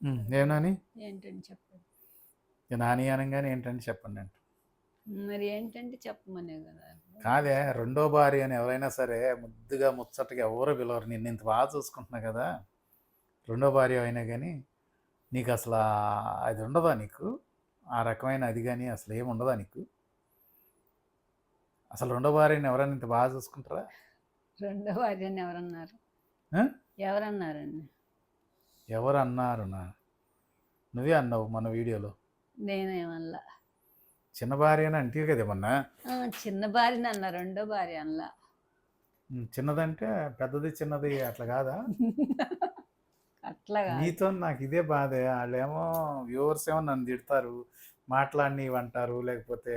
ఉమ్, ఏమనని ఏంటంటే చెప్పండి నాని అనగానే ఏంటంటే చెప్పండి అంట. మరి ఏంటంటే చెప్పమనే కదా. కాదే రెండో భార్య అని ఎవరైనా సరే ముద్దుగా ముచ్చటగా ఎవరు పిలవరు. నిన్ను ఇంత బాగా చూసుకుంటున్నా కదా. రెండో భార్య అయినా కానీ నీకు అసలు అది ఉండదా నీకు? ఆ రకమైన అది కానీ అసలు ఏమి ఉండదా నీకు? అసలు రెండో భార్యని ఎవరైనా ఇంత బాగా చూసుకుంటారా? రెండో భార్యని ఎవరన్నారు? ఎవరన్నారండి? ఎవరు అన్నారు నా నువ్వే అన్నావు మన వీడియోలో. నేనేమల్లా చిన్న భార్య అని అంటే కదా మొన్న ఆ, చిన్న భార్యని అన్న రెండో భార్య ఉమ్, చిన్నదంటే పెద్దది చిన్నది అట్లా కాదా? అట్లాగా నీతో నాకు ఇదే బాధే. వాళ్ళేమో వ్యూవర్స్ ఏమో నన్ను తిడతారు మాట్లాడిని అంటారు లేకపోతే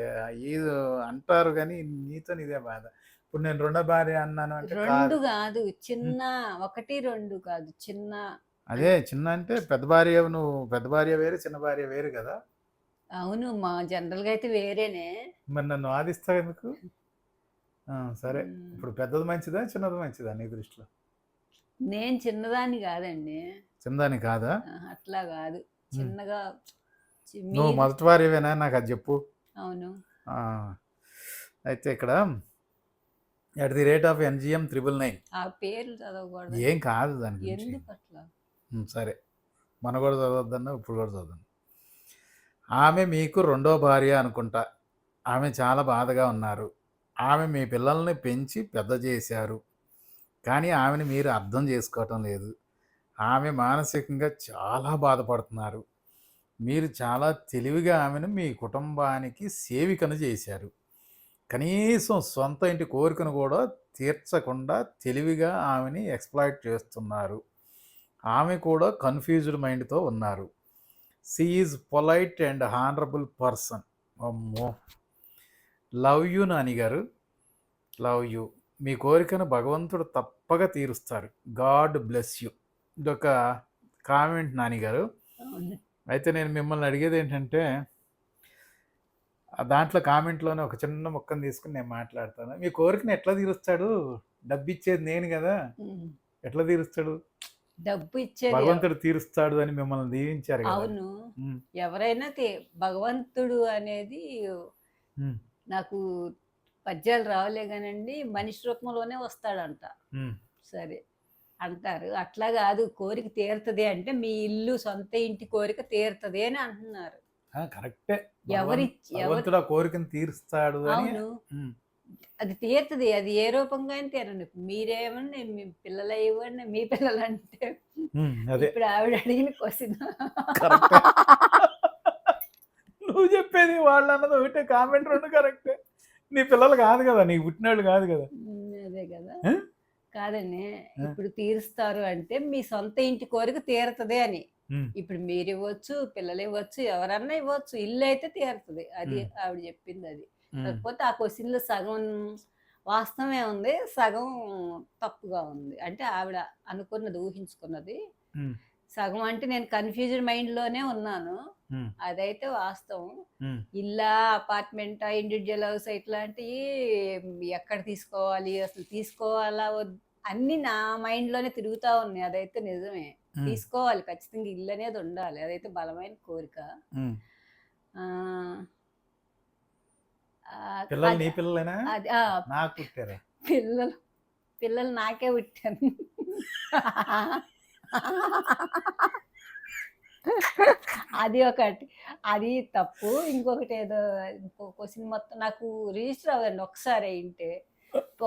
ఏదో అంటారు కానీ నీతో ఇదే బాధ. ఇప్పుడు నేను రెండో భార్య అన్నాను అంటే రెండు కాదు. చిన్న ఒకటి రెండు కాదు చిన్న. అదే చిన్న అంటే పెద్ద భార్య నువ్వు పెద్ద భార్య వేరు చిన్న భార్య వేరు కదా? అవును మా జనరల్గా అయితే వేరేనే. మరి నన్ను వాదిస్తావు ఎందుకు? సరే. ఇప్పుడు పెద్దది మంచిదా చిన్నది మంచిదా నీ దృష్టిలో? నేను చిన్నదాన్ని కాదండి. చిన్నదాని కాదా? అట్లా కాదు. చిన్నగా నువ్వు మొదటి భార్యవేనా? నాకు అది చెప్పు. అవును. అయితే ఇక్కడ at the rate of NGM triple nine. ఆ పేర్లు చదవకూడదు. ఏం కాదు దాని గురించి. ఎందుకు అట్లా సరే. మన కూడా చదవద్దన్నా ఇప్పుడు కూడా చదవద్దు ఆమె మీకు రెండో భార్య అనుకుంటా. ఆమె చాలా బాధగా ఉన్నారు. ఆమె మీ పిల్లల్ని పెంచి పెద్ద చేశారు. కానీ ఆమెను మీరు అర్థం చేసుకోవటం లేదు. ఆమె మానసికంగా చాలా బాధపడుతున్నారు. మీరు చాలా తెలివిగా ఆమెను మీ కుటుంబానికి సేవికను చేశారు. కనీసం సొంత ఇంటి కోరికను కూడా తీర్చకుండా తెలివిగా ఆమెని ఎక్స్ప్లాయిట్ చేస్తున్నారు. ఆమె కూడా కన్ఫ్యూజ్డ్ మైండ్తో ఉన్నారు. Is polite and honourable person అమ్మో. లవ్ యూ నాని గారు. లవ్ యూ మీ కోరికను భగవంతుడు తప్పక తీరుస్తారు. గాడ్ బ్లెస్ యూ ఇదొక కామెంట్ నాని గారు. అయితే నేను మిమ్మల్ని అడిగేది ఏంటంటే దాంట్లో కామెంట్లోనే ఒక చిన్న ముక్కను తీసుకుని నేను మాట్లాడతాను. మీ కోరికను ఎట్లా తీరుస్తాడు? డబ్బు ఇచ్చేది నేను కదా. ఎట్లా తీరుస్తాడు? డబ్బు ఇచ్చేది భగవంతుడు తీరుస్తాడు అని మిమ్మల్ని దీవించారు అవును. ఎవరైనా భగవంతుడు అనేది నాకు పద్యాలు రావలే కానండి మనిషి రూపంలోనే వస్తాడంట. సరే అంటారు. అట్లా కాదు కోరిక తీరుతుంది అంటే మీ ఇల్లు సొంత ఇంటి కోరిక తీరుతుంది అని అంటున్నారు. కరెక్టే. ఎవరి కోరికను తీరుస్తాడు అని అవును. అది తీరుతుంది. అది ఏ రూపంగా అయినా తీరండి మీరేమండి మీ పిల్లలు ఇవ్వండి మీ పిల్లలు అంటే ఇప్పుడు ఆవిడ అడిగిన క్వశ్చన్. నువ్వు చెప్పేది వాళ్ళు అన్నది ఒకటే కామెంట్ రెండు కరెక్టే. నీ పిల్లలు కాదు కదా నీకు పుట్టినాళ్ళు కాదు కదా. అదే కదా? కాదండి. ఇప్పుడు తీరుస్తారు అంటే మీ సొంత ఇంటి కోరిక తీరుతుంది అని. ఇప్పుడు మీరు ఇవ్వచ్చు పిల్లలు ఇవ్వచ్చు ఎవరన్నా ఇవ్వచ్చు ఇల్లు అయితే తీరుతుంది. అది. ఆవిడ చెప్పింది అది. కాకపోతే ఆ క్వశ్చన్లో సగం వాస్తవమే ఉంది సగం తప్పుగా ఉంది. అంటే ఆవిడ అనుకున్నది ఊహించుకున్నది. సగం అంటే నేను కన్ఫ్యూజన్ మైండ్లోనే ఉన్నాను అదైతే వాస్తవం. ఇల్లా అపార్ట్మెంటా ఇండివిజువల్ హౌస్ ఇట్లాంటివి ఎక్కడ తీసుకోవాలి అసలు తీసుకోవాలా అన్ని నా మైండ్లోనే తిరుగుతా ఉన్నాయి. అదైతే నిజమే. తీసుకోవాలి ఖచ్చితంగా ఇల్లు అనేది ఉండాలి. అదైతే బలమైన కోరిక. పిల్లలు నీ పిల్లలేనా? నాకు పుట్టారా పిల్లలు పిల్లలు నాకే పుట్టాను అది ఒకటి. అది తప్పు. ఇంకొకటి ఏదో ఇంకో క్వశ్చన్ మొత్తం నాకు రిజిస్టర్ అవ్వండి ఒకసారి అయింటే.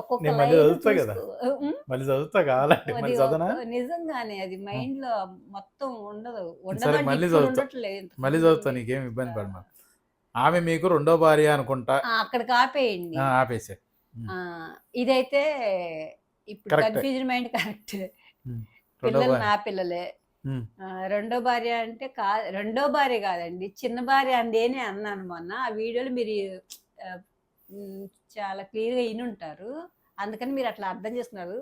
ఒక్కొక్క నిజంగానే అది మైండ్లో మొత్తం ఉండదు. సరే, ఉండదంటే మళ్ళీ చదువుతా. నీకేం ఇబ్బంది పడమా ఆమె మీకు రెండో భార్య అనుకుంటా. అక్కడికి ఆపేయండి. ఆపేసే ఇదైతే ఇప్పుడు. కన్ఫ్యూజన్ మైండ్ కరెక్ట్ పిల్లలు నా పిల్లలే. రెండో భార్య అంటే కా రెండో భార్య కాదండి చిన్న భార్య అందేనే అన్నాను మొన్న. ఆ వీడియోలు మీరు చాలా క్లియర్గా వినుంటారు. అందుకని మీరు అట్లా అర్థం చేస్తున్నారు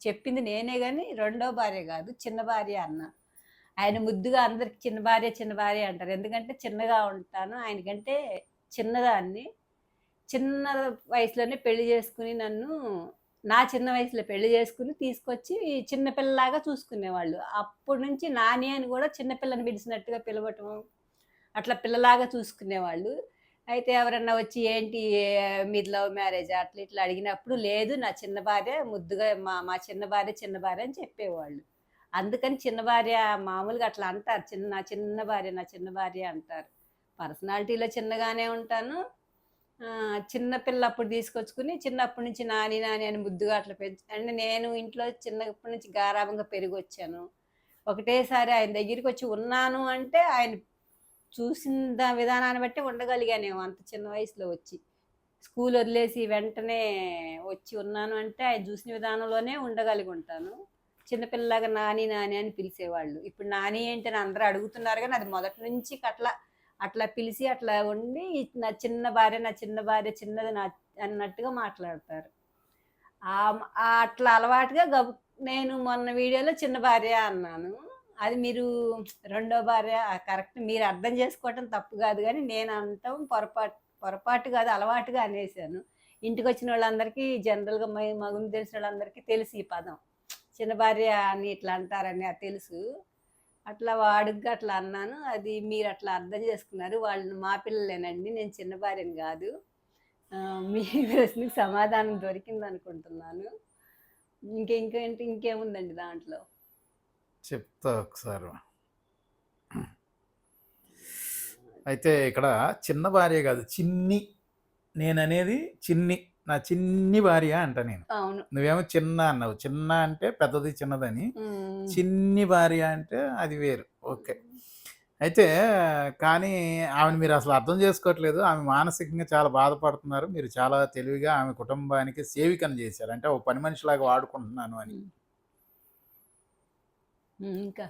చెప్పింది నేనే కానీ రెండో భార్య కాదు చిన్న భార్య అన్న. ఆయన ముద్దుగా అందరికి చిన్న భార్య చిన్న భార్య అంటారు. ఎందుకంటే చిన్నగా ఉంటాను. ఆయనకంటే చిన్నదాన్ని చిన్న వయసులోనే పెళ్ళి చేసుకుని నన్ను నా చిన్న వయసులో పెళ్ళి చేసుకుని తీసుకొచ్చి చిన్నపిల్లలాగా చూసుకునేవాళ్ళు. అప్పటి నుంచి నాని అని కూడా చిన్నపిల్లని పిలిచినట్టుగా పిలవటం అట్లా పిల్లలాగా చూసుకునేవాళ్ళు. అయితే ఎవరన్నా వచ్చి ఏంటి మీది లవ్ మ్యారేజ్? అట్లా ఇట్లా అడిగినప్పుడు లేదు నా చిన్న భార్య ముద్దుగా మా మా చిన్న భార్య చిన్న భార్య అని చెప్పేవాళ్ళు. అందుకని చిన్న భార్య మామూలుగా అట్లా అంటారు. చిన్న నా చిన్న భార్య నా చిన్న భార్య అంటారు. పర్సనాలిటీలో చిన్నగానే ఉంటాను. చిన్నపిల్ల చిన్న పిల్ల అప్పుడు తీసుకొచ్చుకుని చిన్నప్పటి నుంచి నాని నాని అని ముద్దుగా అట్లా పెంచి అంటే నేను ఇంట్లో చిన్నప్పటి నుంచి గారాభంగా పెరిగి వచ్చాను ఒకటేసారి ఆయన దగ్గరికి వచ్చి ఉన్నాను అంటే ఆయన చూసిన విధానాన్ని బట్టి ఉండగలిగానేమో అంత చిన్న వయసులో వచ్చి. స్కూల్ వదిలేసి వెంటనే వచ్చి ఉన్నాను అంటే ఆయన చూసిన విధానంలోనే ఉండగలిగి ఉంటాను. చిన్నపిల్లలాగా నాని నాని అని పిలిచేవాళ్ళు. ఇప్పుడు నాని ఏంటి అని అందరూ అడుగుతున్నారు కానీ అది మొదటి నుంచి అట్లా అట్లా పిలిచి అట్లా ఉండి నా చిన్న భార్య నా చిన్న భార్య చిన్నది నా అన్నట్టుగా మాట్లాడతారు. అట్లా అలవాటుగా గబు నేను మొన్న వీడియోలో చిన్న భార్య అన్నాను. అది మీరు రెండో భార్య కరెక్ట్ మీరు అర్థం చేసుకోవటం తప్పు కాదు కానీ నేను అంటాం పొరపాటు పొరపాటు కాదు అలవాటుగా అనేసాను ఇంటికి వచ్చిన వాళ్ళందరికీ జనరల్గా మగుని తెలిసిన వాళ్ళందరికీ తెలుసు ఈ పదం. చిన్న భార్య అని ఇట్లా అంటారని అది తెలుసు. అట్లా వాడుగ్గా అట్లా అన్నాను. అది మీరు అట్లా అర్థం చేసుకున్నారు. వాళ్ళు మా పిల్లలేనండి నేను చిన్న భార్యని కాదు. మీ ప్రశ్నకు సమాధానం దొరికింది అనుకుంటున్నాను. ఇంకే ఇంకేంటి ఇంకేముందండి దాంట్లో? చెప్తా ఒకసారి. అయితే ఇక్కడ చిన్న భార్య కాదు చిన్ని. నేను అనేది చిన్ని. నా చిన్ని భార్య అంట నేను. నువ్వేమో చిన్న అన్నావు. చిన్న అంటే పెద్దది చిన్నదని. చిన్ని భార్య అంటే అది వేరు. ఓకే. అయితే కానీ ఆమెను మీరు అసలు అర్థం చేసుకోవట్లేదు. ఆమె మానసికంగా చాలా బాధపడుతున్నారు. మీరు చాలా తెలివిగా ఆమె కుటుంబానికి సేవికను చేశారు. అంటే ఒక పని మనిషిలాగా వాడుకుంటున్నాను అని. ఇంకా?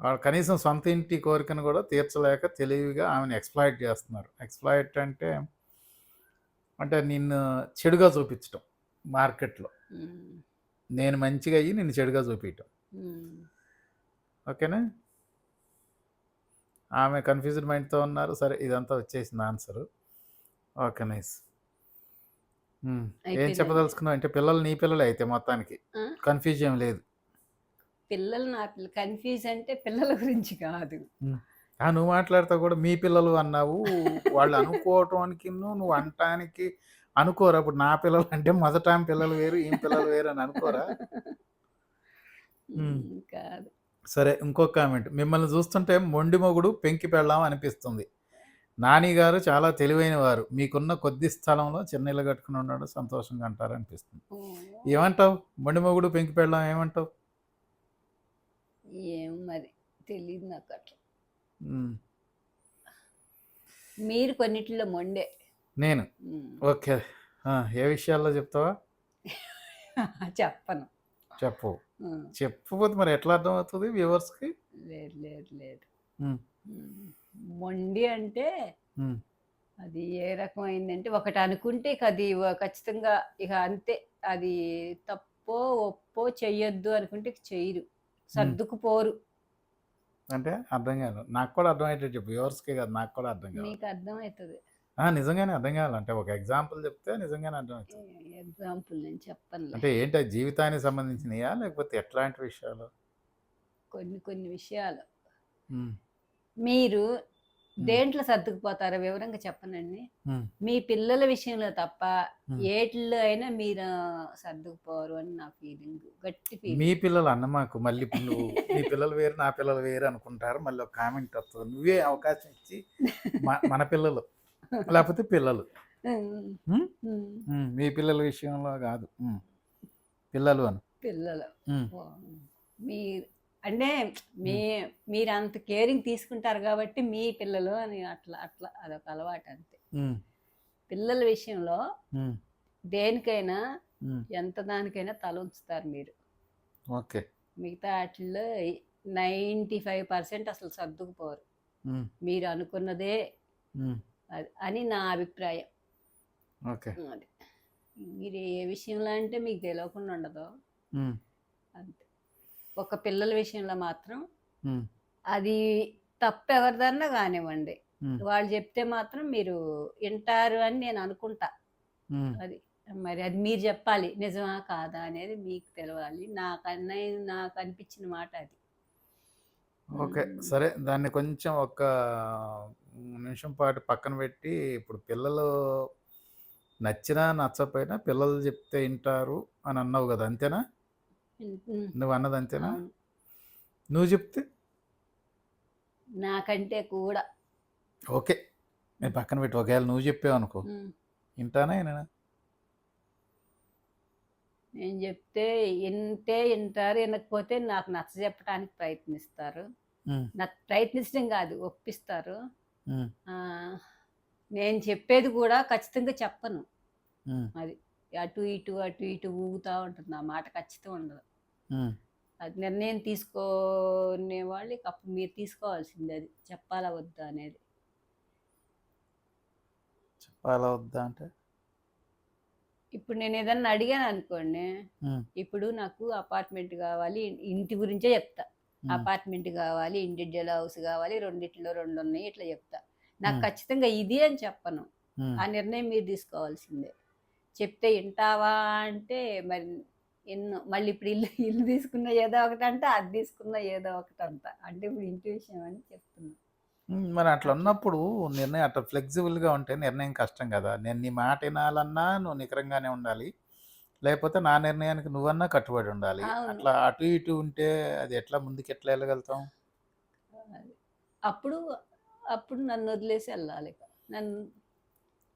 వాళ్ళు కనీసం సొంత ఇంటి కోరికను కూడా తీర్చలేక తెలివిగా ఆమెను ఎక్స్ప్లాయిట్ చేస్తున్నారు. ఎక్స్ప్లాయిట్ అంటే అంటే నిన్ను చెడుగా చూపించటం మార్కెట్లో. నేను మంచిగా అయ్యి నిన్ను చెడుగా చూపించటం. ఓకేనా? ఆమె కన్ఫ్యూజ్డ్ మైండ్తో ఉన్నారు. సరే ఇదంతా వచ్చేసింది ఆన్సర్ ఓకే నైస్. ఏం? చెప్పదలుచుకున్నావు? అంటే పిల్లలు నీ పిల్లలే అయితే మొత్తానికి? కన్ఫ్యూజ్ ఏం లేదు. పిల్లలు నా పిల్ల కన్ఫ్యూజ్ అంటే పిల్లల గురించి కాదు. ఆ, నువ్వు మాట్లాడతావు కూడా మీ పిల్లలు అన్నావు. వాళ్ళు అనుకోవటానికి నువ్వు అనటానికి అనుకోరా. ఇప్పుడు నా పిల్లలు అంటే మొదట ఆమె పిల్లలు వేరు ఈ పిల్లలు వేరు అని అనుకోరా? కాదు. సరే ఇంకొక కామెంట్. మిమ్మల్ని చూస్తుంటే మొండి మొగుడు పెంకి పెళ్ళాం అనిపిస్తుంది. నాని గారు చాలా తెలివైన వారు. మీకున్న కొద్ది స్థలంలో చిన్న ఇల్లు కట్టుకుని ఉన్నాడు సంతోషంగా అంటారు అనిపిస్తుంది ఏమంటావు? మొండి మొగుడు పెంకి పెళ్ళాం ఏమంటావు? ఏం మరి? తెలియదు నాకు అట్లా ఉమ్, మీరు కొన్నిటిలో మొండే. నేను. ఓకే. ఏ విషయాల్లో చెప్తావా? చెప్పను. చెప్పు. చెప్పకపోతే మరి ఎట్లా అర్థం అవుతుంది వ్యూవర్స్కి? లేదు లేదు లేదు. మొండి అంటే. అది ఏ రకమైందంటే ఒకటి అనుకుంటే ఇక అది ఖచ్చితంగా ఇక అంతే. అది తప్పో ఒప్పో చెయ్యొద్దు అనుకుంటే ఇక చెయ్యరు. సర్దుకుపోరు. అంటే అర్థం కాదు. నాకు కూడా అర్థమయ్యేటట్టు చెప్పు. వ్యూవర్స్కే కాదు. నాకు కూడా అర్థం కాదు. మీకు అర్థమవుతుంది నిజంగానే అర్థం కావాలి అంటే ఒక ఎగ్జాంపుల్ చెప్తే నిజంగానే అర్థమవుతుంది ఎగ్జాంపుల్ నేను చెప్పనులే. అంటే ఏంటి? జీవితానికి సంబంధించినయా? లేకపోతే ఎట్లాంటి విషయాలు? కొన్ని కొన్ని విషయాలు. మీరు దేంట్లో సర్దుకుపోతారో వివరంగా చెప్పనండి. మీ పిల్లల విషయంలో తప్ప. ఏటిల్లో అయినా మీరు సర్దుకుపోరు అని నా ఫీలింగ్. గట్టి ఫీలింగ్. మీ పిల్లలు అన్న మాకు. మళ్ళీ నువ్వు మీ పిల్లలు వేరు నా పిల్లలు వేరు అనుకుంటారు. మళ్ళీ ఒక కామెంట్ వస్తుంది. నువ్వే అవకాశం ఇచ్చి మ- మన పిల్లలు. లేకపోతే పిల్లలు. మీ పిల్లల విషయంలో కాదు. పిల్లలు అని. పిల్లలు. మీరు అంటే మీ మీరు అంత కేరింగ్ తీసుకుంటారు కాబట్టి మీ పిల్లలు అని అట్లా అట్లా అదొక అలవాటు అంతే. పిల్లల విషయంలో దేనికైనా ఎంత దానికైనా తల ఉంచుతారు మీరు. ఓకే. మిగతా వాటిల్లో నైంటీ ఫైవ్ పర్సెంట్ అసలు సర్దుకుపోరు. మీరు అనుకున్నదే అని నా అభిప్రాయం. ఓకే. అది. మీరు ఏ విషయంలో అంటే మీకు తెలియకుండా ఉండదు. అంతే. ఒక పిల్లల విషయంలో మాత్రం అది తప్పు ఎవరిదన్నా కానివ్వండి వాళ్ళు చెప్తే మాత్రం మీరు వింటారు అని నేను అనుకుంటా. అది మరి అది మీరు చెప్పాలి. నిజమా కాదా అనేది మీకు తెలవాలి. నాకన్నా నాకు అనిపించిన మాట అది. ఓకే. సరే దాన్ని కొంచెం ఒక నిమిషం పాటు పక్కన పెట్టి ఇప్పుడు పిల్లలు నచ్చినా నచ్చకపోయినా పిల్లలు చెప్తే వింటారు అని అన్నావు కదా అంతేనా? నువ్వు అన్నది అంతేనా. నువ్వు చెప్తే? నాకంటే కూడా. ఓకే. నేను పక్కన పెట్టి. ఒకవేళ నువ్వు చెప్పావు అనుకో. వింటానా విననా? నేను చెప్తే వింటే వింటారు వినకపోతే నాకు నచ్చ చెప్పడానికి ప్రయత్నిస్తారు. నాకు ప్రయత్నించడం కాదు ఒప్పిస్తారు. నేను చెప్పేది కూడా ఖచ్చితంగా చెప్పను. అది. అటు ఇటు అటు ఇటు ఊగుతూ ఉంటుంది. ఆ మాట ఖచ్చితం ఉండదు. అది నిర్ణయం తీసుకునే వాళ్ళు అప్పుడు మీరు తీసుకోవాల్సింది అది చెప్పాలా వద్దా అనేది చెప్పాలా వద్దా అంటే ఇప్పుడు నేను ఏదన్నా అడిగాను అనుకోండి. ఇప్పుడు నాకు అపార్ట్మెంట్ కావాలి ఇంటి గురించే చెప్తా. అపార్ట్మెంట్ కావాలి ఇండివిజువల్ హౌస్ కావాలి రెండిట్లో రెండు ఉన్నాయి ఇట్లా చెప్తా నాకు. ఖచ్చితంగా ఇది అని చెప్పను. ఆ నిర్ణయం మీరు తీసుకోవాల్సిందే చెప్తే వింటావా అంటే మరి ఎన్నో మళ్ళీ ఇప్పుడు ఇల్లు ఇల్లు తీసుకున్న ఏదో ఒకటి అంటే అది తీసుకున్న ఏదో ఒకటి అంట అంటే ఇప్పుడు ఇంటి విషయం అని చెప్తున్నా. మరి అట్లా ఉన్నప్పుడు నిర్ణయం అట్లా ఫ్లెక్సిబుల్గా ఉంటే నిర్ణయం కష్టం కదా నేను నీ మాట వినాలన్నా నువ్వు నికరంగానే ఉండాలి లేకపోతే నా నిర్ణయానికి నువ్వన్నా కట్టుబడి ఉండాలి. అట్లా అటు ఇటు ఉంటే అది ఎట్లా ముందుకు ఎట్లా వెళ్ళగలుగుతాం. అప్పుడు అప్పుడు నన్ను వదిలేసి వెళ్ళాలి. నన్ను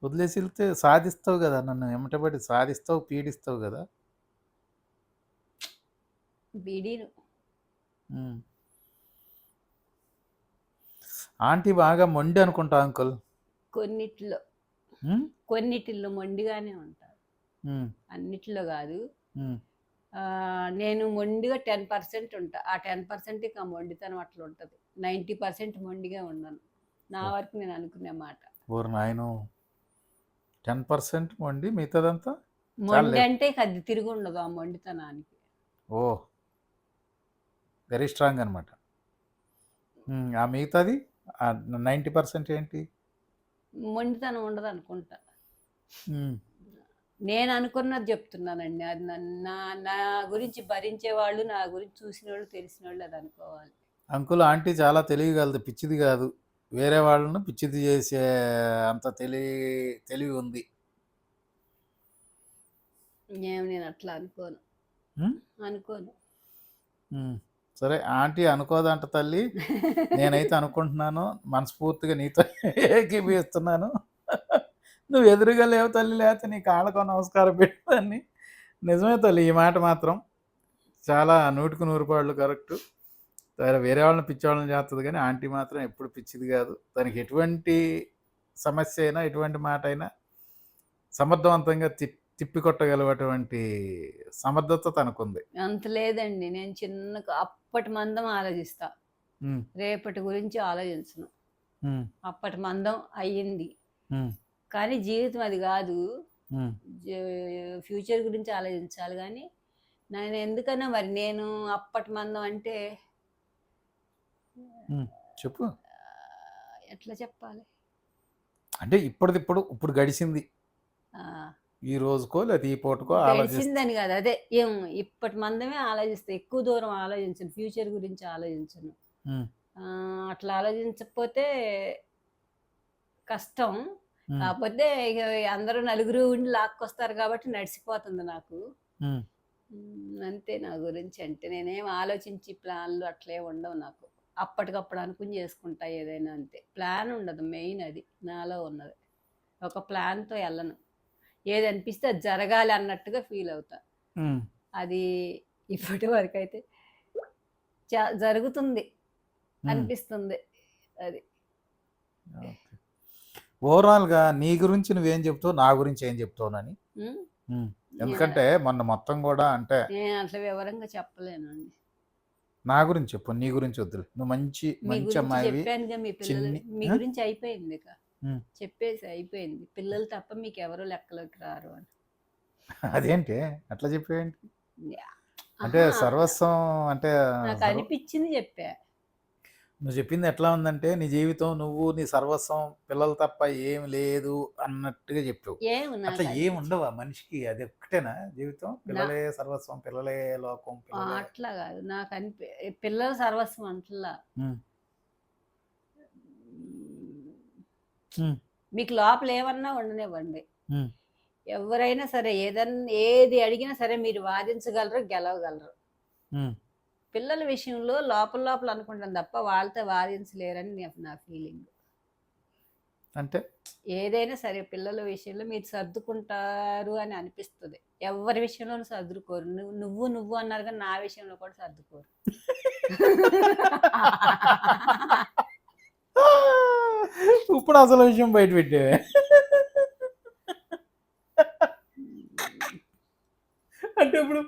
వదిలేసి వెళ్తే సాధిస్తావు కదా నన్ను ఎమ్మటబడి సాధిస్తావు పీడిస్తావు కదా మ్మ్. ఆంటీ బాగా మొండి అనుకుంటా అంకుల్. కొన్నిట్లో? కొన్నిటిల్లో మొండిగానే ఉంటారు. అన్నిట్లో కాదు. నేను మొండిగా టెన్ పర్సెంట్ ఉంటా. ఆ టెన్ పర్సెంట్ ఇక మొండితనం అట్లా ఉంటుంది. నైంటీ పర్సెంట్ మొండిగా ఉన్నాను. నా వరకు నేను అనుకునే మాట. ఓరు నాయను. టెన్ పర్సెంట్ మొండి మిగతాదంతా? మొండి. అంటే అది తిరిగి ఉండదు ఆ మొండితనానికి. ఓ. వెరీ స్ట్రాంగ్ అనమాట ఆ మిగతాది నైంటీ పర్సెంట్ ఏంటి? మొండితనం ఉండదు అనుకుంటా. నేను అనుకున్నది చెప్తున్నానండి. అది నా నా గురించి భరించే వాళ్ళు నా గురించి చూసిన వాళ్ళు తెలిసిన వాళ్ళు అది అనుకోవాలి. అంకుల్ ఆంటీ చాలా తెలియగలదు పిచ్చిది కాదు. వేరే వాళ్ళను పిచ్చిది చేసే అంత తెలివి తెలివి ఉంది. నేను అట్లా అనుకోను? అనుకోను. సరే ఆంటీ అనుకోదంట తల్లి. నేనైతే అనుకుంటున్నాను మనస్ఫూర్తిగా నీతో ఏకీభవిస్తున్నాను. నువ్వు ఎదురుగా లేవు తల్లి లేకపోతే నీ కాళ్ళకు నమస్కారం పెట్టాన్ని నిజమే తల్లి ఈ మాట మాత్రం. చాలా నూటికి నూరు పాళ్ళు కరెక్ట్. వేరే వాళ్ళని పిచ్చి వాళ్ళని చేస్తుంది కానీ ఆంటీ మాత్రం ఎప్పుడు పిచ్చిది కాదు. దానికి ఎటువంటి సమస్య అయినా ఎటువంటి మాట అయినా సమర్థవంతంగా తి తిప్పికొట్టగలటువంటి సమర్థత తనకుంది. అంత లేదండి. నేను చిన్న అప్పటి మందం ఆలోచిస్తా. రేపటి గురించి ఆలోచించను. అప్పటి మందం అయ్యింది. కానీ జీవితం అది కాదు. ఫ్యూచర్ గురించి ఆలోచించాలి కానీ నేను ఎందుకన్నా మరి నేను అప్పటి మందం అంటే. చెప్పు. ఎట్లా చెప్పాలి? అంటే ఇప్పటిదిప్పుడు ఇప్పుడు గడిచింది. ఆ, ఈ రోజుకో లేదా ఈ పూటకో ఆలోచిస్తా. తెలిసిందని కాదు. అదే ఏం ఇప్పటి మందమే ఆలోచిస్తే. ఎక్కువ దూరం ఆలోచించను. ఫ్యూచర్ గురించి ఆలోచించను. అట్లా ఆలోచించకపోతే కష్టం. కాకపోతే ఇక అందరూ నలుగురు ఉండి లాక్కొస్తారు కాబట్టి నడిచిపోతుంది నాకు. అంతే నా గురించి అంటే. నేనేం ఆలోచించి ప్లాన్లు అట్లే ఉండవు నాకు. అప్పటికప్పుడు అనుకుని చేసుకుంటా ఏదైనా అంతే. ప్లాన్ ఉండదు. మెయిన్ అది. నాలో ఉన్నది. ఒక ప్లాన్తో వెళ్ళను ఏది అనిపిస్తే అది జరగాలి అన్నట్టుగా ఫీల్ అవుతా. అది ఇప్పటి వరకు అయితే జరుగుతుంది. అనిపిస్తుంది అది ఓకే. ఓవరాల్గా నీ గురించి నువ్వేం చెప్తావు నా గురించి ఏం చెప్తావునని. ఎందుకంటే మొన్న మొత్తం కూడా అంటే నేను అట్లా వివరంగా చెప్పలేనండి నా గురించి చెప్పు నీ గురించి వద్దులే నువ్వు మంచి మంచి చెప్పానుగా మీ? గురించి అయిపోయింది ఇక. చెప్పేసి అయిపోయింది. పిల్లలు తప్ప మీకు ఎవరు లెక్కలోకి రారు అని. అదేంటి? అట్లా చెప్పేయండి అంటే సర్వస్వం అంటే నాకు అనిపించింది చెప్పా. నువ్వు చెప్పింది ఎట్లా ఉందంటే నీ జీవితం నువ్వు నీ సర్వస్వం పిల్లలు తప్ప ఏం లేదు అన్నట్టుగా చెప్పావు. అట్లా ఏం ఉండవా మనిషికి? అది ఒక్కటేనా జీవితం? పిల్లలే సర్వస్వం పిల్లలే లోకం అట్లా కాదు. నాకు అనిపి పిల్లల సర్వస్వం అంటలా. మీకు లోపల ఏమన్నా ఉండనివ్వండి ఎవరైనా సరే ఏదన్నా ఏది అడిగినా సరే మీరు వాదించగలరు గెలవగలరు. పిల్లల విషయంలో లోపల లోపల అనుకుంటాను తప్ప వాళ్ళతో వాదించలేరని నా- నా ఫీలింగ్. అంటే ఏదైనా సరే పిల్లల విషయంలో మీరు సర్దుకుంటారు అని అనిపిస్తుంది. ఎవరి విషయంలోనూ సర్దుకోరు. నువ్వు నువ్వు నువ్వు అన్నారు కానీ నా విషయంలో కూడా సర్దుకోరు. ఇప్పుడు అసలు విషయం బయట పెట్టేవే. అంటే ఇప్పుడు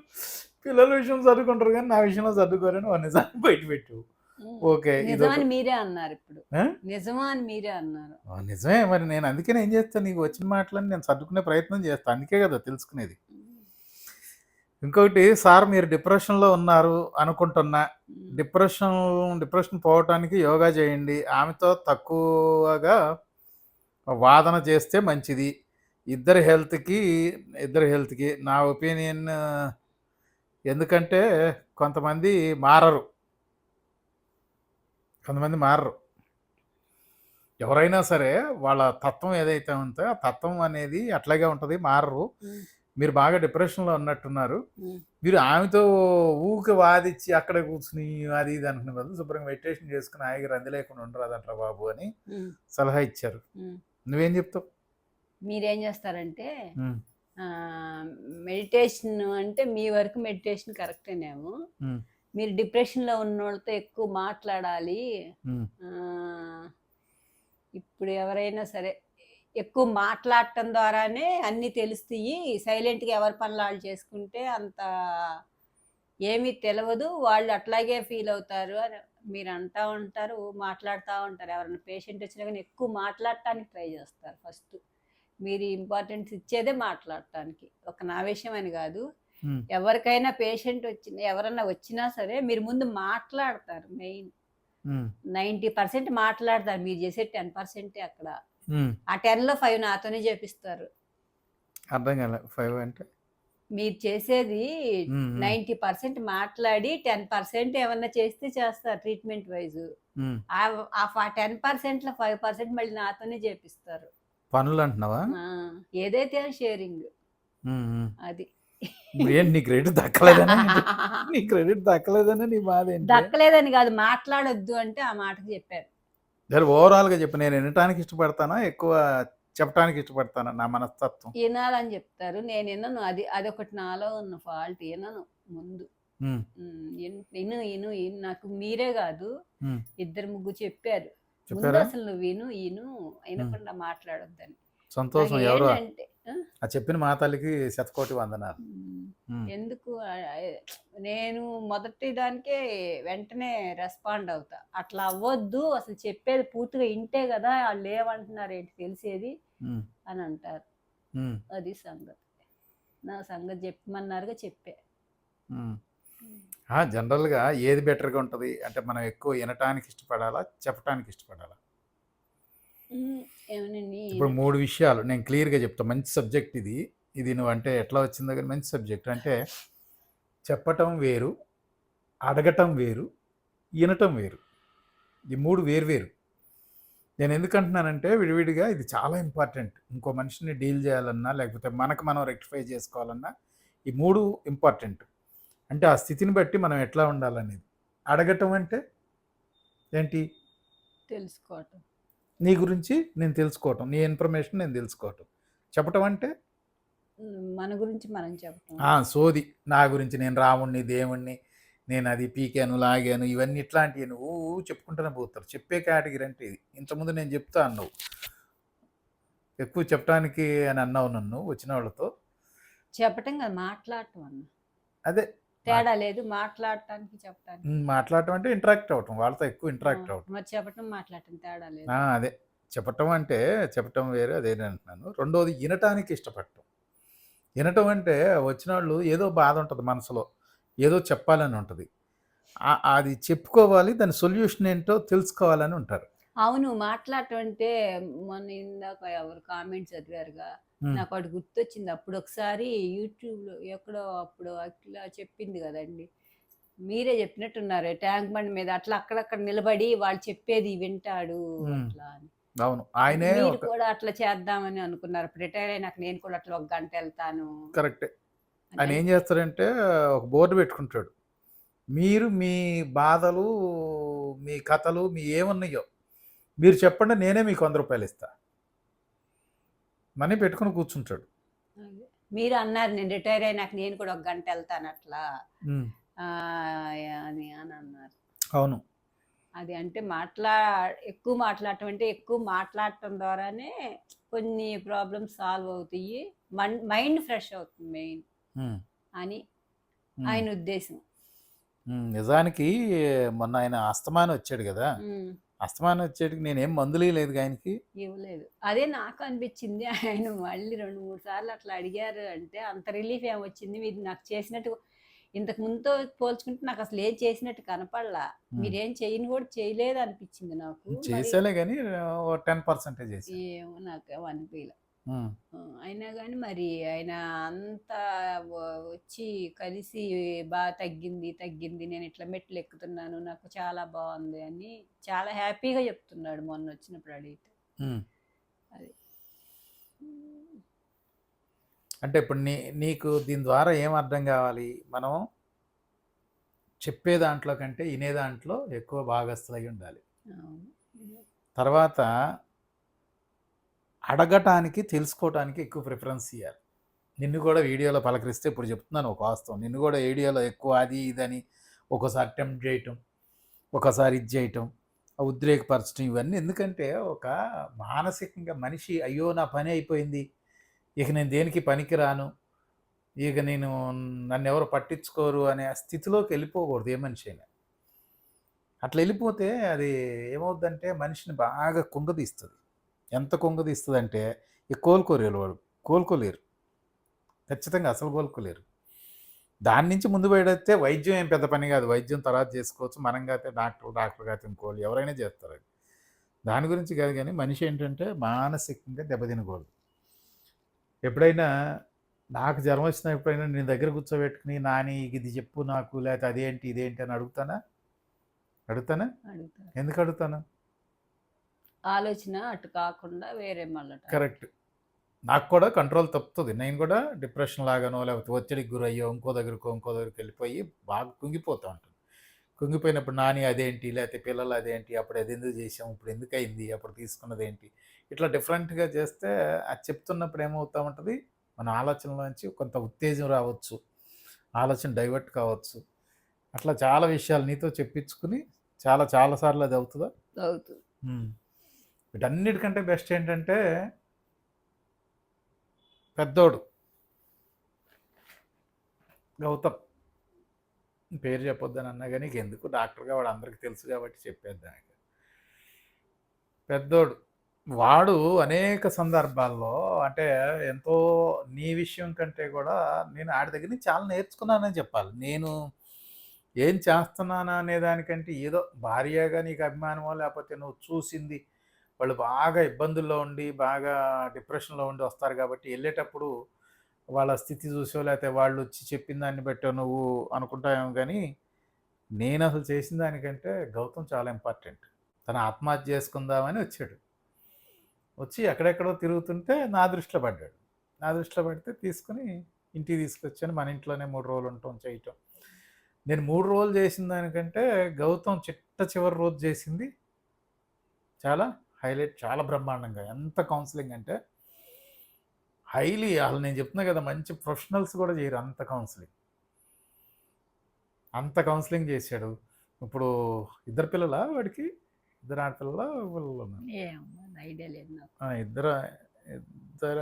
పిల్లల విషయం చదువుకుంటారు కానీ నా విషయంలో చదువుకోరని నిజాన్ని బయట పెట్టు. ఓకే నిజమని మీరే అన్నారు ఇప్పుడు. ఆ? నిజమా అని మీరే అన్నారు. నిజమే మరి నేను అందుకే ఏం చేస్తాను నీకు వచ్చిన మాటలని నేను సర్దుకునే ప్రయత్నం చేస్తాను అందుకే కదా తెలుసుకునేది. ఇంకొకటి సార్ మీరు డిప్రెషన్లో ఉన్నారు అనుకుంటున్నా. డిప్రెషన్ డిప్రెషన్ పోవటానికి యోగా చేయండి. ఆమెతో తక్కువగా వాదన చేస్తే మంచిది. ఇద్దరి హెల్త్కి ఇద్దరి హెల్త్కి నా ఒపీనియన్ ఎందుకంటే కొంతమంది మారరు. కొంతమంది మారరు. ఎవరైనా సరే వాళ్ళ తత్వం ఏదైతే ఉందో ఆ తత్వం అనేది అట్లాగే ఉంటుంది మారరు. మీరు బాగా డిప్రెషన్లో ఉన్నట్టున్నారు. మీరు ఆమెతో ఊరికి వాదిచ్చి అక్కడే కూర్చుని అది ఇది అనుకునే బదులు శుభ్రంగా మెడిటేషన్ చేసుకుని హాయిగా రంది లేకుండా ఉండరాదంటారా బాబు అని సలహా ఇచ్చారు. నువ్వేం చెప్తావు? మీరేం చేస్తారంటే మెడిటేషన్ అంటే మీ వరకు మెడిటేషన్ కరెక్టేనేమో మీరు డిప్రెషన్లో ఉన్న వాళ్ళతో ఎక్కువ మాట్లాడాలి. ఇప్పుడు ఎవరైనా సరే ఎక్కువ మాట్లాడటం ద్వారానే అన్నీ తెలుస్తాయి. సైలెంట్గా ఎవరి పనులు వాళ్ళు చేసుకుంటే అంత ఏమీ తెలియదు వాళ్ళు అట్లాగే ఫీల్ అవుతారు అని మీరు అంటా ఉంటారు మాట్లాడుతూ ఉంటారు. ఎవరైనా పేషెంట్ వచ్చినా కానీ ఎక్కువ మాట్లాడటానికి ట్రై చేస్తారు ఫస్ట్. మీరు ఇంపార్టెన్స్ ఇచ్చేదే మాట్లాడటానికి. ఒక నా విషయం అని కాదు ఎవరికైనా పేషెంట్ వచ్చిన ఎవరన్నా వచ్చినా సరే మీరు ముందు మాట్లాడతారు మెయిన్. నైంటీ పర్సెంట్ మాట్లాడతారు. మీరు చేసే టెన్ పర్సెంటే అక్కడ. ఆ టెన్లో ఫైవ్ నాతోనే చేపిస్తారు. అర్థం కాలే. ఫైవ్ అంటే? మీరు చేసేది ఉమ్, ఉమ్, నైంటీ పర్సెంట్ మాట్లాడి టెన్ పర్సెంట్ ఏమన్నా చేస్తే చేస్తారు ట్రీట్మెంట్ వైజ్. ఆ టెన్ పర్సెంట్లో ఫైవ్ పర్సెంట్ మళ్ళీ నాతోనే చేపిస్తారు. పనులు అంటున్నావా ఏదైతే షేరింగ్. అది. ఏంటి నీ క్రెడిట్ దక్కలేదని నీ క్రెడిట్ దక్కలేదని నీ బాధ దక్కలేదని కాదు మాట్లాడొద్దు అంటే ఆ మాటకు చెప్పారు. సరే ఓవరాల్గా చెప్పు నేను వినటానికి ఇష్టపడతానా? ఎక్కువ చెప్పడానికి ఇష్టపడతానా? నా మనస్తత్వం. వినాలని చెప్తారు. నేను వినను. అది అదొకటి నాలో ఉన్న ఫాల్ట్. వినను ముందు. ఇన్- విను నాకు మీరే కాదు. ఇద్దరు ముగ్గురు చెప్పారు. ముందు అసలు నువ్వు విను విను. వినకుండా మాట్లాడొద్దని. సంతోషం ఎవరు ఏంటంటే ఆ? చెప్పిన మా తల్లికి శతకోటి వందనాలు. ఎందుకు? నేను మొదటి దానికే వెంటనే రెస్పాండ్ అవుతా. అట్లా అవ్వద్దు అసలు చెప్పేది పూర్తిగా ఇంటే కదా వాళ్ళు ఏమంటున్నారు ఏంటి తెలిసేది? అని అంటారు. అది సంగతి. నా సంగతి చెప్పమన్నారుగా చెప్పే. జనరల్గా ఏది బెటర్గా ఉంటుంది? అంటే మనం ఎక్కువ వినటానికి ఇష్టపడాలా? చెప్పటానికి ఇష్టపడాలా? ఏమనండి. ఇప్పుడు మూడు విషయాలు. నేను క్లియర్గా చెప్తా. మంచి సబ్జెక్ట్ ఇది. ఇది నువ్వు అంటే ఎట్లా వచ్చిందో కానీ మంచి సబ్జెక్ట్. అంటే చెప్పటం వేరు అడగటం వేరు వినటం వేరు. ఈ మూడు వేరు వేరు. నేను ఎందుకు అంటున్నానంటే విడివిడిగా ఇది చాలా ఇంపార్టెంట్. ఇంకో మనిషిని డీల్ చేయాలన్నా లేకపోతే మనకు మనం రెక్టిఫై చేసుకోవాలన్నా ఈ మూడు ఇంపార్టెంట్. అంటే ఆ స్థితిని బట్టి మనం ఎట్లా ఉండాలనేది. అడగటం అంటే ఏంటి? తెలుసుకోవటం. నీ గురించి నేను తెలుసుకోవటం నీ ఇన్ఫర్మేషన్ నేను తెలుసుకోవటం. చెప్పటం అంటే? మన గురించి మనం చెప్పటం. ఆ, సోది. నా గురించి నేను రాముణ్ణి దేవుణ్ణి నేను అది పీకాను లాగాను ఇవన్నీ ఇట్లాంటివి నువ్వు చెప్పుకుంటూనే పోతారు. చెప్పే కేటగిరీ అంటే ఇది. ఇంతకుముందు నేను చెప్తా అన్నావు. ఎక్కువ చెప్పడానికి అని అన్నావు నన్ను వచ్చిన వాళ్ళతో. చెప్పటం కదా మాట్లాడటం అన్న. అదే. తేడా లేదు మాట్లాడటానికి చెప్పటానికి. ఉమ్, మాట్లాడటం అంటే ఇంటరాక్ట్ అవటం వాళ్ళతో ఎక్కువ ఇంటరాక్ట్ అవటం మరి చెప్పటం మాట్లాడటం తేడా లేదు. అదే. చెప్పటం అంటే చెప్పటం వేరే అదే నేను అంటున్నాను. రెండోది వినటానికి ఇష్టపడటం. వినటం అంటే వచ్చిన వాళ్ళు ఏదో బాధ ఉంటుంది మనసులో ఏదో చెప్పాలని ఉంటుంది. అది చెప్పుకోవాలి దాని సొల్యూషన్ ఏంటో తెలుసుకోవాలని ఉంటారు. అవును మాట్లాడటం అంటే మొన్న ఇందాక ఎవరు కామెంట్స్ చదివారుగా నాకు ఒకటి గుర్తొచ్చింది. అప్పుడు ఒకసారి యూట్యూబ్లో ఎక్కడో అప్పుడు అట్లా చెప్పింది కదండి. మీరే చెప్పినట్టున్నారు. ట్యాంక్ బండ్ మీద అట్లా అక్కడక్కడ నిలబడి వాళ్ళు చెప్పేది వింటాడు. అట్లా అని. అవును. ఆయనే మీరు కూడా అట్లా చేద్దామని అనుకున్నారు. రిటైర్ అయినాక నేను కూడా అట్లా ఒక గంట వెళ్తాను కరెక్టే. అని. ఆయన ఏం చేస్తాడంటే ఒక బోర్డు పెట్టుకుంటాడు. మీరు మీ బాధలు మీ కథలు మీ ఏమున్నాయో మీరు చెప్పండి నేనే మీకు వంద రూపాయలు ఇస్తా. మనీ పెట్టుకుని కూర్చుంటాడు. మీరు అన్నారు నేను రిటైర్ అయినాక నేను కూడా ఒక గంట వెళ్తాను అట్లా. అని అని అన్నారు. అవును. అది అంటే మాట్లా ఎక్కువ మాట్లాడటం అంటే ఎక్కువ మాట్లాడటం ద్వారానే కొన్ని ప్రాబ్లమ్స్ సాల్వ్ అవుతాయి. మైండ్ ఫ్రెష్ అవుతుంది మెయిన్. అని ఆయన ఉద్దేశం. నిజానికి మొన్న ఆయన అస్తమానం వచ్చాడు కదా. అస్తమానం వచ్చేటికి నేనేం మందులు లేదు ఆయనకి. ఇవ్వలేదు. అదే నాకు అనిపించింది ఆయన మళ్ళీ రెండు మూడు సార్లు అట్లా అడిగారు అంటే అంత రిలీఫ్ ఏం వచ్చింది? మీరు నాకు చేసినట్టు ఇంతకు ముందుతో పోల్చుకుంటే నాకు అసలు ఏం చేసినట్టు కనపడలా. మీరేం చేయని కూడా చేయలేదు అనిపించింది నాకు. చేసేలే కానీ టెన్ పర్సెంటేజ్ ఏమో నాకు అనిపించలే అయినా కానీ మరి ఆయన అంత వచ్చి కలిసి బాగా తగ్గింది తగ్గింది నేను ఇట్లా మెట్లు ఎక్కుతున్నాను నాకు చాలా బాగుంది అని చాలా హ్యాపీగా చెప్తున్నాడు మొన్న వచ్చినప్పుడు అడిగితే. అది. అంటే ఇప్పుడు నీ నీకు దీని ద్వారా ఏం అర్థం కావాలి? మనం చెప్పే దాంట్లో కంటే వినే దాంట్లో ఎక్కువ భాగస్థులై ఉండాలి. తర్వాత అడగటానికి తెలుసుకోవటానికి ఎక్కువ ప్రిఫరెన్స్ ఇవ్వాలి నిన్ను కూడా వీడియోలో పలకరిస్తే ఇప్పుడు చెప్తున్నాను ఒక వాస్తవం. నిన్ను కూడా వీడియోలో ఎక్కువ అది ఇదని ఒకసారి అటెంప్ట్ చేయటం ఒకసారి ఇది చేయటం ఉద్రేకపరచడం ఇవన్నీ. ఎందుకంటే ఒక మానసికంగా మనిషి అయ్యో నా పని అయిపోయింది. ఇక నేను దేనికి పనికిరాను ఇక నేను నన్ను ఎవరు పట్టించుకోరు అనే స్థితిలోకి వెళ్ళిపోకూడదు ఏ మనిషి అయినా. అట్లా వెళ్ళిపోతే అది ఏమవుద్దంటే మనిషిని బాగా కుంగదీస్తుంది ఎంత కుంగదీస్తుంది అంటే ఇక కోలుకోలేరు వాళ్ళు కోలుకోలేరు. ఖచ్చితంగా అసలు కోలుకోలేరు. దాని నుంచి ముందు పడితే వైద్యం ఏం పెద్ద పని కాదు. వైద్యం తర్వాత చేసుకోవచ్చు. మనం కాతే డాక్టర్ డాక్టర్ కాతే ఇంకోళ్ళు ఎవరైనా చేస్తారు. అది దాని గురించి కాదు కానీ మనిషి ఏంటంటే మానసికంగా దెబ్బతినకూడదు. ఎప్పుడైనా నాకు జ్వరం వచ్చిన ఎప్పుడైనా నేను దగ్గర కూర్చోబెట్టుకుని నాని ఇది చెప్పు నాకు లేకపోతే అదేంటి ఇదేంటి అని అడుగుతానా? అడుగుతానా? ఎందుకు అడుగుతాను? ఆలోచన అటు కాకుండా వేరే మళ్ళీ కరెక్ట్. నాకు కూడా కంట్రోల్ తప్పుతుంది. నేను కూడా డిప్రెషన్ లాగానో లేకపోతే ఒత్తిడికి గురయ్యో ఇంకో దగ్గరకో ఇంకో దగ్గరికి వెళ్ళిపోయి బాగా కుంగిపోతూ ఉంటుంది కుంగిపోయినప్పుడు నాని అదేంటి లేకపోతే పిల్లలు అదేంటి అప్పుడు అది ఎందుకు చేసాం ఇప్పుడు ఎందుకు అయింది అప్పుడు తీసుకున్నది ఏంటి? ఇట్లా డిఫరెంట్గా చేస్తే అది చెప్తున్నప్పుడు ఏమవుతూ ఉంటుంది? మన ఆలోచనలోంచి కొంత ఉత్తేజం రావచ్చు. ఆలోచన డైవర్ట్ కావచ్చు. అట్లా చాలా విషయాలు నీతో చెప్పించుకుని చాలా చాలాసార్లు అది అవుతుందా? అవుతుంది. వీటన్నిటికంటే బెస్ట్ ఏంటంటే పెద్దోడు. గౌతమ్. పేరు చెప్పొద్దని అన్నా కానీ ఎందుకు? డాక్టర్గా వాడు అందరికీ తెలుసు కాబట్టి చెప్పేద్దాం పెద్దోడు. వాడు అనేక సందర్భాల్లో అంటే ఎంతో నీ విషయం కంటే కూడా నేను ఆడి దగ్గర నుంచి చాలా నేర్చుకున్నానని చెప్పాలి. నేను ఏం చేస్తున్నానా అనే దానికంటే ఏదో భార్యగా నీకు అభిమానమో లేకపోతే నువ్వు చూసింది వాళ్ళు బాగా ఇబ్బందుల్లో ఉండి బాగా డిప్రెషన్లో ఉండి వస్తారు కాబట్టి వెళ్ళేటప్పుడు వాళ్ళ స్థితి చూసో లేకపోతే వాళ్ళు వచ్చి చెప్పిన దాన్ని బట్టో నువ్వు అనుకుంటావేమో కానీ నేను అసలు చేసిన దానికంటే గౌతమ్ చాలా ఇంపార్టెంట్. తను ఆత్మహత్య చేసుకుందామని వచ్చాడు. వచ్చి ఎక్కడెక్కడో తిరుగుతుంటే నా దృష్టిలో పడ్డాడు. నా దృష్టిలో పడితే తీసుకుని ఇంటికి తీసుకొచ్చాను. మన ఇంట్లోనే మూడు రోజులు ఉంటాం చేయటం. నేను మూడు రోజులు చేసిన దానికంటే గౌతమ్ చిట్ట చివరి రోజు చేసింది చాలా హైలైట్ చాలా బ్రహ్మాండంగా. ఎంత కౌన్సిలింగ్ అంటే హైలీ అసలు నేను చెప్తున్నా కదా మంచి ప్రొఫెషనల్స్ కూడా చేయరు అంత కౌన్సిలింగ్ అంత కౌన్సిలింగ్ చేశాడు. ఇప్పుడు ఇద్దరు పిల్లల వాడికి? ఇద్దరు ఆడపిల్లల పిల్లలు ఇద్దరు ఇద్దర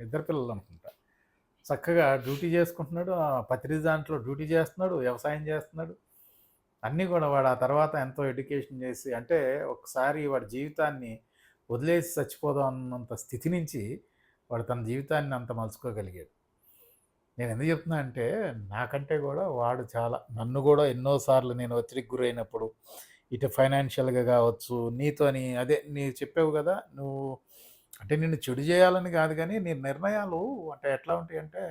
ఇద్దరు పిల్లలు అనుకుంటా. చక్కగా డ్యూటీ చేసుకుంటున్నాడు. ఆ పత్రి దాంట్లో డ్యూటీ చేస్తున్నాడు వ్యవసాయం చేస్తున్నాడు. అన్నీ కూడా వాడు ఆ తర్వాత ఎంతో ఎడ్యుకేషన్ చేసి అంటే ఒకసారి వాడి జీవితాన్ని వదిలేసి చచ్చిపోదాం అన్నంత స్థితి నుంచి వాడు తన జీవితాన్ని అంత మలుచుకోగలిగాడు. నేను ఎందుకు చెప్తున్నా అంటే నాకంటే కూడా వాడు చాలా నన్ను కూడా ఎన్నోసార్లు నేను ఒత్తిడికి గురైనప్పుడు ఇటు ఫైనాన్షియల్గా కావచ్చు నీతోని అదే నీ చెప్పావు కదా నువ్వు అంటే నిన్ను చెడు చేయాలని కాదు కానీ నీ నిర్ణయాలు అంటే ఎట్లా ఉంటాయి అంటే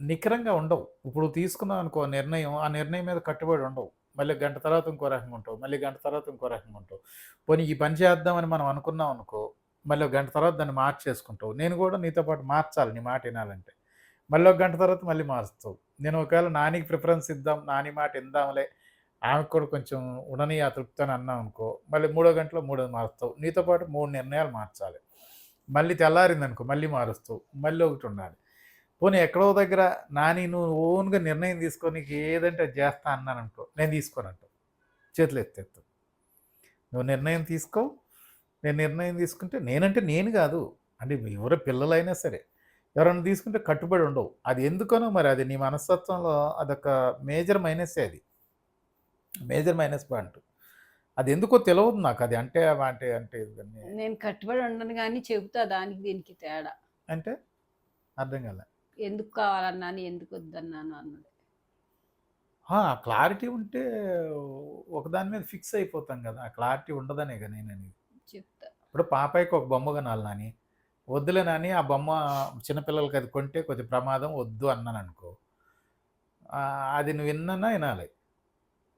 నికరంగా ఉండవు. ఇప్పుడు తీసుకున్నావు అనుకో నిర్ణయం ఆ నిర్ణయం మీద కట్టుబడి ఉండవు. మళ్ళీ గంట తర్వాత ఇంకో రకంగా ఉంటావు మళ్ళీ గంట తర్వాత ఇంకో రకంగా ఉంటావు. పోనీ ఈ పని చేద్దామని మనం అనుకున్నాం అనుకో మళ్ళీ ఒక గంట తర్వాత దాన్ని మార్చేసుకుంటావు. నేను కూడా నీతో పాటు మార్చాలి నీ మాట వినాలంటే. మళ్ళీ ఒక గంట తర్వాత మళ్ళీ మారుస్తావు. నేను ఒకవేళ నానికి ప్రిఫరెన్స్ ఇద్దాం నాని మాట ఇందాంలే ఆమెకు కూడా కొంచెం ఉండని ఆ అని అన్నాం అనుకో మళ్ళీ మూడో గంటలో మూడో మారుస్తావు. నీతో పాటు మూడు నిర్ణయాలు మార్చాలి. మళ్ళీ తెల్లారింది అనుకో మళ్ళీ మారుస్తావు. మళ్ళీ ఒకటి ఉండాలి. పోనీ ఎక్కడో దగ్గర నాని నువ్వు ఓన్గా నిర్ణయం తీసుకొని నీకు ఏదంటే అది చేస్తా అన్నాను అనుకో నేను తీసుకోను అంటావు చేతులు ఎత్తెత్తు. నువ్వు నిర్ణయం తీసుకో నేను నిర్ణయం తీసుకుంటే నేనంటే నేను కాదు అంటే ఎవరో పిల్లలైనా సరే ఎవరైనా తీసుకుంటే కట్టుబడి ఉండవు. అది ఎందుకనో మరి అది నీ మనస్తత్వంలో అదొక మేజర్ మైనసే అది. Major minus point. అది ఎందుకో తెలియదు నాకు అది అంటే అంటే అంటే నేను కట్టుబడి ఉండను కానీ చెబుతా దానికి దీనికి తేడా. అంటే? అర్థం కాలే. ఎందుకు కావాలన్నాను ఎందుకు వద్దన్నాను అన్నది. క్లారిటీ ఉంటే ఒకదాని మీద ఫిక్స్ అయిపోతాం కదా ఆ క్లారిటీ ఉండదనే కదా నేను అనేది. చెప్తా. ఇప్పుడు పాపాయికి ఒక బొమ్మ కొనాలి నాని. వద్దులే నాని ఆ బొమ్మ చిన్నపిల్లలకి అది కొంటే కొంచెం ప్రమాదం వద్దు అన్నాను అనుకో. అది నువ్వు విన్నా వినాలి.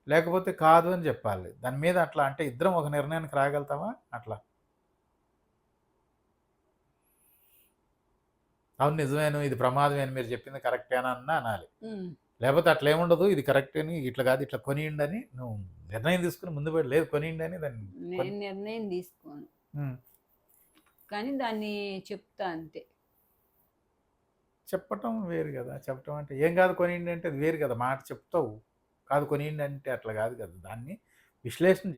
లేకపోతే కాదు అని చెప్పాలి. దాని మీద అట్లా అంటే ఇద్దరం ఒక నిర్ణయానికి రాగలుగుతామా? అట్లా. అవును నిజమేను. ఇది ప్రమాదమే అని మీరు చెప్పింది కరెక్టేనా అన్న అనాలి. లేకపోతే అట్లా ఏముండదు ఇది కరెక్ట్ అని ఇట్లా కాదు ఇట్లా కొనియండి అని నువ్వు నిర్ణయం తీసుకుని ముందు పెట్టి లేదు కొనియండి అని దాన్ని నేను నిర్ణయం తీసుకోను. కానీ దాన్ని చెప్తా అంతే. చెప్పటం వేరు కదా. చెప్పటం అంటే ఏం కాదు కొనియండి అంటే అది వేరు కదా. మాట చెప్తావు. కాదు కొనియండి అంటే అట్లా కాదు కదా. దాన్ని విశ్లేషణ